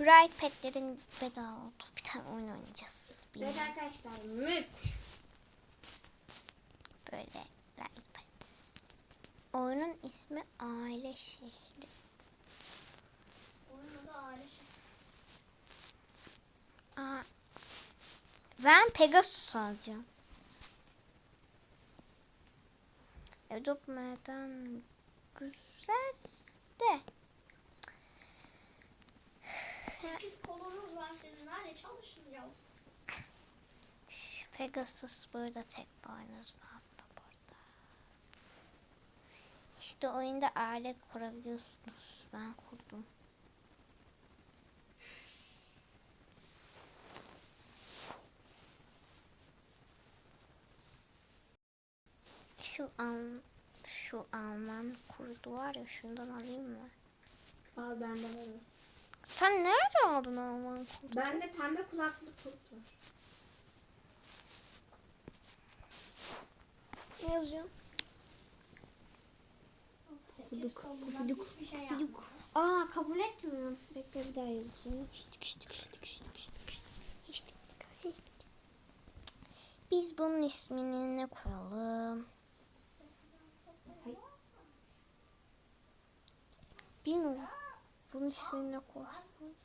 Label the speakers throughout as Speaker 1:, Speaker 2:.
Speaker 1: Ride petlerin bedava oldu. Bir tane oyun oynayacağız.
Speaker 2: Evet
Speaker 1: Bilmiyorum.
Speaker 2: arkadaşlar mük.
Speaker 1: Böyle Ride pet. Oyunun ismi Aile Şehri.
Speaker 2: Oyunu da aile şey.
Speaker 1: Aa, ben Pegasus alacağım. Adopt Madam güzel de.
Speaker 2: 8 kolonuz var sizin. Hadi çalışın ya.
Speaker 1: Pegasus burada tek boynuzlu hatta burada. İşte oyunda aile kurabiliyorsunuz. Ben kurdum. Şu al şu Alman kurdu var ya şundan alayım mı?
Speaker 2: Al bende var.
Speaker 1: Sen nerede aldın Alman kurdu?
Speaker 2: Bende pembe kulaklı kurt var.
Speaker 1: Ne yazıyor?
Speaker 2: Ufuduk,
Speaker 1: ufuduk, ufuduk. Aa kabul etmiyor. Bekle bir daha yazacağım. Şıtık şıtık şıtık. Şıtık şıtık şıtık. Biz bunun ismini ne koyalım? Bilmiyorum. Bunun ismini ne koyarsın?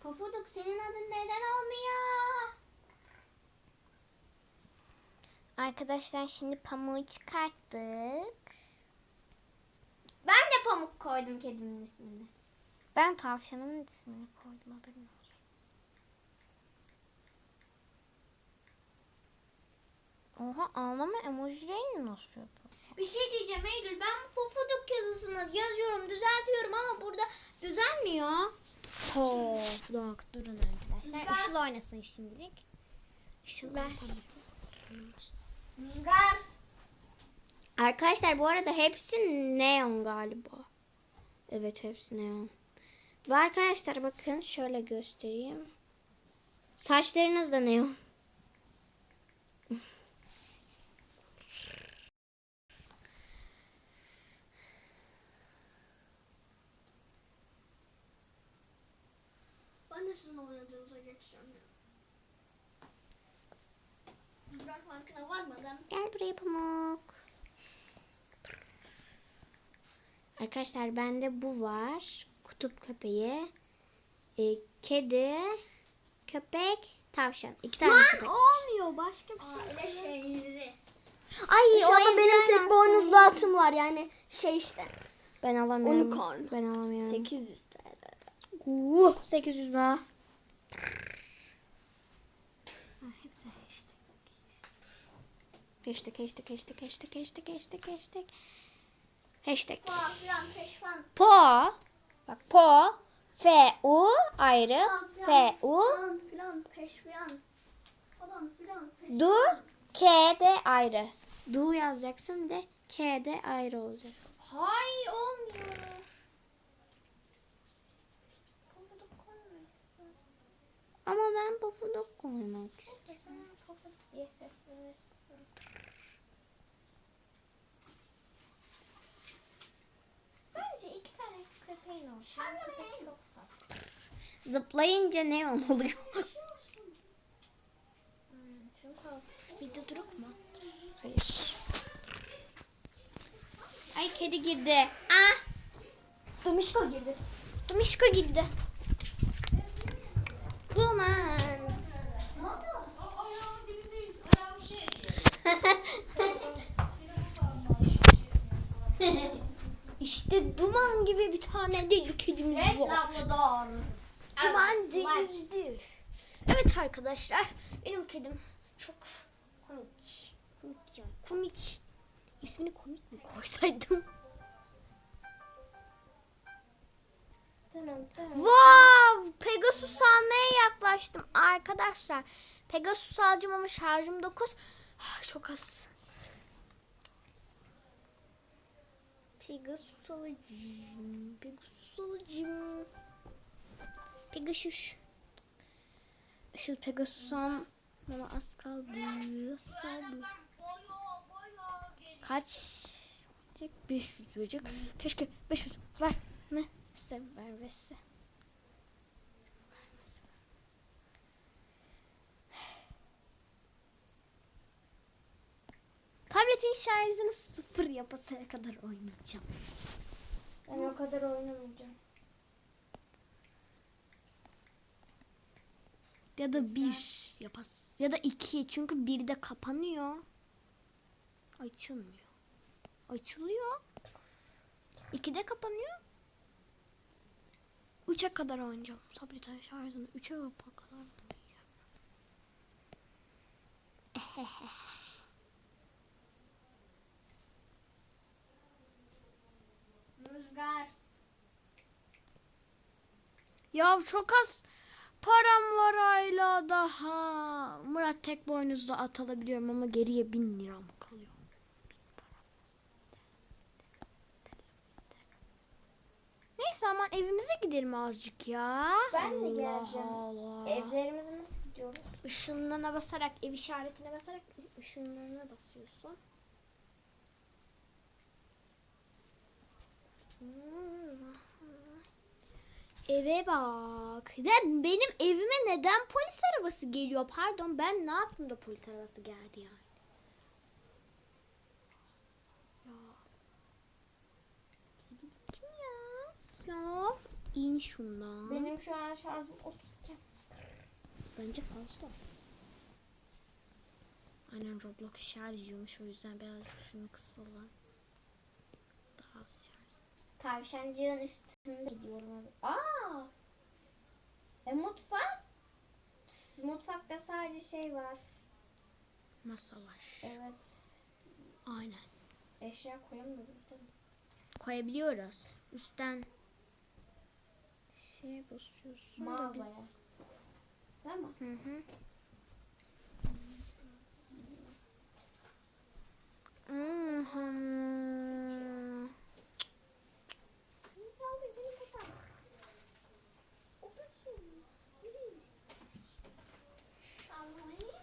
Speaker 2: Pofuduk senin adın neden olmuyor?
Speaker 1: Arkadaşlar şimdi pamuğu çıkarttık.
Speaker 2: Ben koydum kedimin ismini.
Speaker 1: Ben tavşanımın ismini koydum haberin olsun. Oha ağlama emojilerini nasıl yapıyor?
Speaker 2: Bir şey diyeceğim Eylül. Ben bu pofuduk yazısını yazıyorum, düzeltiyorum ama burada düzelmiyor.
Speaker 1: Pofuduk durun arkadaşlar.
Speaker 2: Ben-
Speaker 1: Işıl oynasın şimdilik. Işıl oynatın.
Speaker 2: Arkadaşlar bu arada hepsi neon galiba. Evet hepsi neon. Ve arkadaşlar bakın şöyle göstereyim. Saçlarınız da neon. Ben de sizin oynadığınıza geçeceğim. Rüzgar farkına varmadan
Speaker 1: Gel buraya pamuk.
Speaker 2: Arkadaşlar bende bu var. Kutup köpeği. e, kedi, köpek, tavşan. İki tane köpek.
Speaker 3: olmuyor başka bir şey.
Speaker 2: Aile şeyleri.
Speaker 3: Ay
Speaker 2: evden
Speaker 3: benim tek boynuzlu atım var yani şey işte.
Speaker 2: Ben alamıyorum.
Speaker 3: Unicorn.
Speaker 2: Ben alamıyorum.
Speaker 3: 800 TL.
Speaker 2: Uh, 800 mü?
Speaker 1: Ah,
Speaker 2: Hashtag, hashtag, hashtag, hashtag, hashtag, hashtag, hashtag. Po. Bak po. F, U ayrı. F, U. Du. K de ayrı. Du yazacaksın de K de ayrı olacak.
Speaker 3: Hay olmuyor.
Speaker 2: Ama ben pofuduk koymak istiyorum.
Speaker 3: Sen pofuduk diye seslenirsin. Bence iki tane köpeğin olsun. Köpek çok fazla.
Speaker 2: Zıplayınca ne oluyor?
Speaker 1: Bir duruk mu?
Speaker 2: Hayır. Ay kedi girdi. Ah.
Speaker 3: Domişko girdi.
Speaker 1: Domişko girdi. Duman.
Speaker 3: Ne oldu?
Speaker 1: İşte duman gibi bir tane deli kedimiz var.
Speaker 3: Labrador.
Speaker 1: Duman delirdi. Evet arkadaşlar benim kedim çok komik. Komik ya komik. İsmini komik mi koysaydım? Wow! Pegasus almaya yaklaştım arkadaşlar. Pegasus alacağım ama şarjım 9. Ah, Çok az. Pegasus alacağım. Pegasus alacağım. Pegasus. Şu Pegasus ama az kaldı. Az kaldı. Kaç? verecek? 500 verecek. Keşke 500 vermese vermese. Tabletin şarjını sıfır yapasaya kadar oynayacağım.
Speaker 2: Ben o kadar oynamayacağım.
Speaker 1: Ya da bir yapas. Ya da iki. Çünkü bir de kapanıyor. Açılmıyor. Açılıyor. İki de kapanıyor. Üçe kadar oynayacağım. Tabletin şarjını üçe kadar oynayacağım.
Speaker 3: Rüzgar.
Speaker 1: Ya çok az param var hala daha. Murat tek boynuzla at alabiliyorum ama geriye bin liram kalıyor. Neyse aman evimize gidelim azıcık ya.
Speaker 2: Ben de geleceğim.
Speaker 1: Allah.
Speaker 2: Evlerimize nasıl gidiyoruz?
Speaker 1: Işınlarına basarak, ev işaretine basarak ışınlarına basıyorsun. Hmm. Eve bak. Ya benim evime neden polis arabası geliyor? Pardon ben ne yaptım da polis arabası geldi yani? Ya. Kim ya? Ya in şundan.
Speaker 2: Benim şu an şarjım 32.
Speaker 1: Bence fazla. Aynen Roblox şarj yiyormuş o yüzden birazcık şunu kısalım. Daha az şarj.
Speaker 2: Tavşancığın üstünde gidiyorum abi. Aa! E mutfak? Mutfakta sadece şey var.
Speaker 1: Masa var.
Speaker 2: Evet.
Speaker 1: Aynen.
Speaker 2: Eşya koyamıyoruz değil mi?
Speaker 1: Koyabiliyoruz. Üstten şeye basıyorsun da
Speaker 2: Mağazaya.
Speaker 1: biz.
Speaker 2: Değil mi?
Speaker 1: Hı hı. Mhm.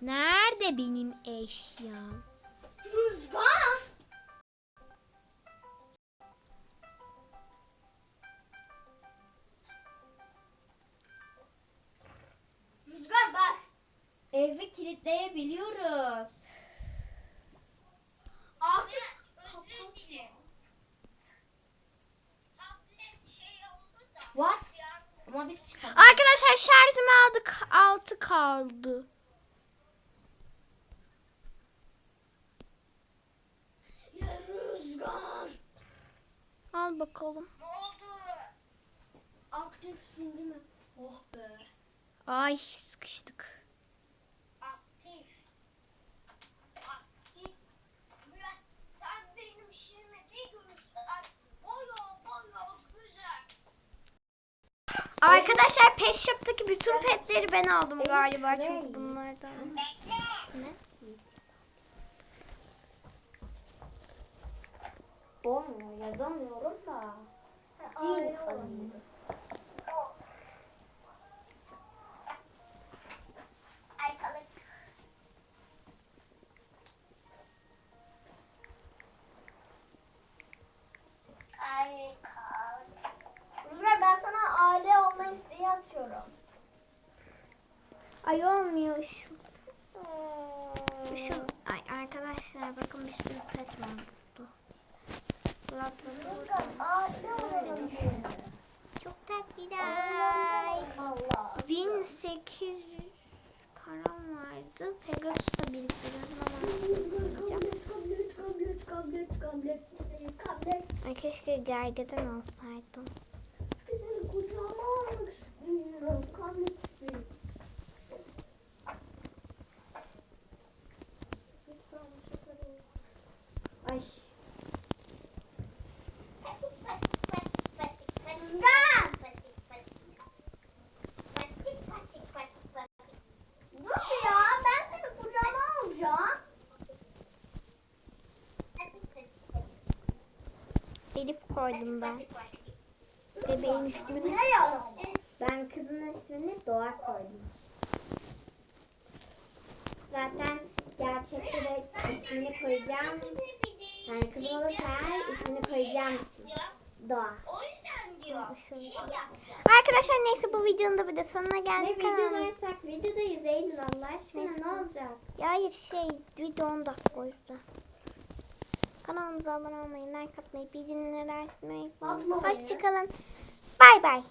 Speaker 1: Nerede benim eşyam?
Speaker 3: Rüzgar. Rüzgar bak.
Speaker 2: Evi kilitleyebiliyoruz.
Speaker 3: Artık
Speaker 4: Özür dilerim. Tablet şey oldu da.
Speaker 2: What?
Speaker 4: Ya,
Speaker 2: Ama biz çıkalım.
Speaker 1: Arkadaşlar şarjımı aldık. Altı kaldı.
Speaker 3: ya Rüzgar.
Speaker 1: Bakalım.
Speaker 4: Ne oldu?
Speaker 3: Aktif sildi mi? Oh be.
Speaker 1: Ay sıkıştık.
Speaker 4: Aktif. Aktif. Sen benim şeyimi bir görürsen boya boya güzel.
Speaker 1: Arkadaşlar Pet Shop'taki bütün petleri ben aldım galiba çünkü bunlardan. Ne?
Speaker 2: Olmuyor. Yazamıyorum da.
Speaker 3: İsteği atıyorum.
Speaker 1: Ay olmuyor Işıl. Işıl. Ay arkadaşlar bakın bir sürü pet var burada.
Speaker 3: Rüzgar aile olalım.
Speaker 1: Çok tatlılar.
Speaker 3: Allah.
Speaker 1: 1800 param vardı. Pegasus'a biriktirdim ama. Ay keşke gergeden alsaydım. Elif koydum ben. Bebeğin ismini.
Speaker 4: Ne?
Speaker 2: Ben kızının ismini Doğa koydum. Zaten gerçekte de ismini koyacağım. Yani kızım olursa eğer ismini koyacağım. Doğa.
Speaker 1: Arkadaşlar neyse bu videonun da bir de sonuna
Speaker 2: Ne
Speaker 1: geldik.
Speaker 2: videodaysak videodayız Eylül Allah aşkına ne olacak?
Speaker 1: Ya hayır şey video 10 dakika o yüzden. Kanalımıza abone olmayı, like atmayı, bildirimleri açmayı unutmayın. Hoşçakalın. Bay bay.